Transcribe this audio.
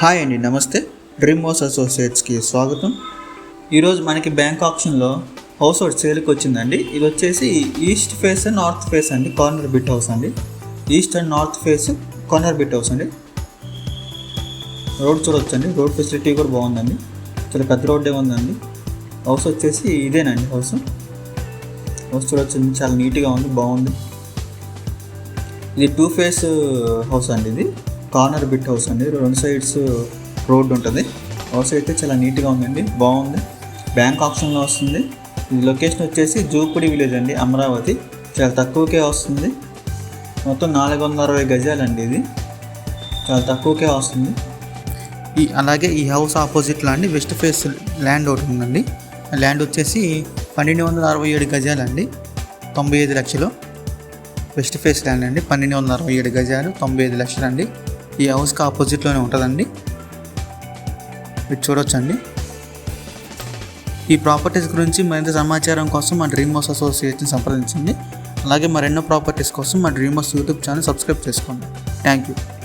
Hi అండి నమస్తే. Dream house అసోసియేట్స్కి స్వాగతం. ఈరోజు మనకి బ్యాంక్ ఆప్షన్లో హౌస్ ఒకటి సేల్కి వచ్చిందండి. ఇది వచ్చేసి ఈస్ట్ ఫేస్ నార్త్ ఫేస్ అండి కార్నర్ బిట్ హౌస్ అండి. East and north face corner bit house అండి. రోడ్ చూడొచ్చండి. రోడ్ ఫెసిలిటీ కూడా బాగుందండి. చాలా పెద్ద రోడ్డే ఉందండి. హౌస్ వచ్చేసి ఇదేనండి హౌస్. హౌస్ చూడొచ్చండి. చాలా నీట్గా ఉంది బాగుంది. ఇది టూ ఫేస్ హౌస్ అండి ఇది. కార్నర్ బిట్ హౌస్ అండి. రెండు సైడ్స్ రోడ్ ఉంటుంది. హౌస్ అయితే చాలా నీట్గా ఉందండి. బాగుంది. బ్యాంక్ ఆప్షన్లో వస్తుంది. ఇది లొకేషన్ వచ్చేసి జూపుడి విలేజ్ అండి అమరావతి. చాలా తక్కువకే వస్తుంది. మొత్తం నాలుగు వందల అరవై గజాలండి ఇది. చాలా తక్కువకే వస్తుంది. ఈ అలాగే ఈ హౌస్ ఆపోజిట్లో అండి వెస్ట్ ఫేస్ ల్యాండ్ ఒకటి ఉందండి. ల్యాండ్ వచ్చేసి పన్నెండు వందల అరవై ఏడు గజాలండి. తొంభై ఐదు లక్షలు. వెస్ట్ ఫేస్ ల్యాండ్ అండి పన్నెండు వందల అరవై ఏడు గజాలు తొంభై ఐదు లక్షలు అండి ఈ హౌస్కి ఆపోజిట్లోనే ఉంటుందండి. మీరు చూడొచ్చండి. ఈ ప్రాపర్టీస్ గురించి మరింత సమాచారం కోసం మా డ్రీమ్ హౌస్ అసోసియేషన్ సంప్రదించండి. అలాగే మరెన్నో ప్రాపర్టీస్ కోసం మా dream house YouTube channel subscribe చేసుకోండి. Thank you.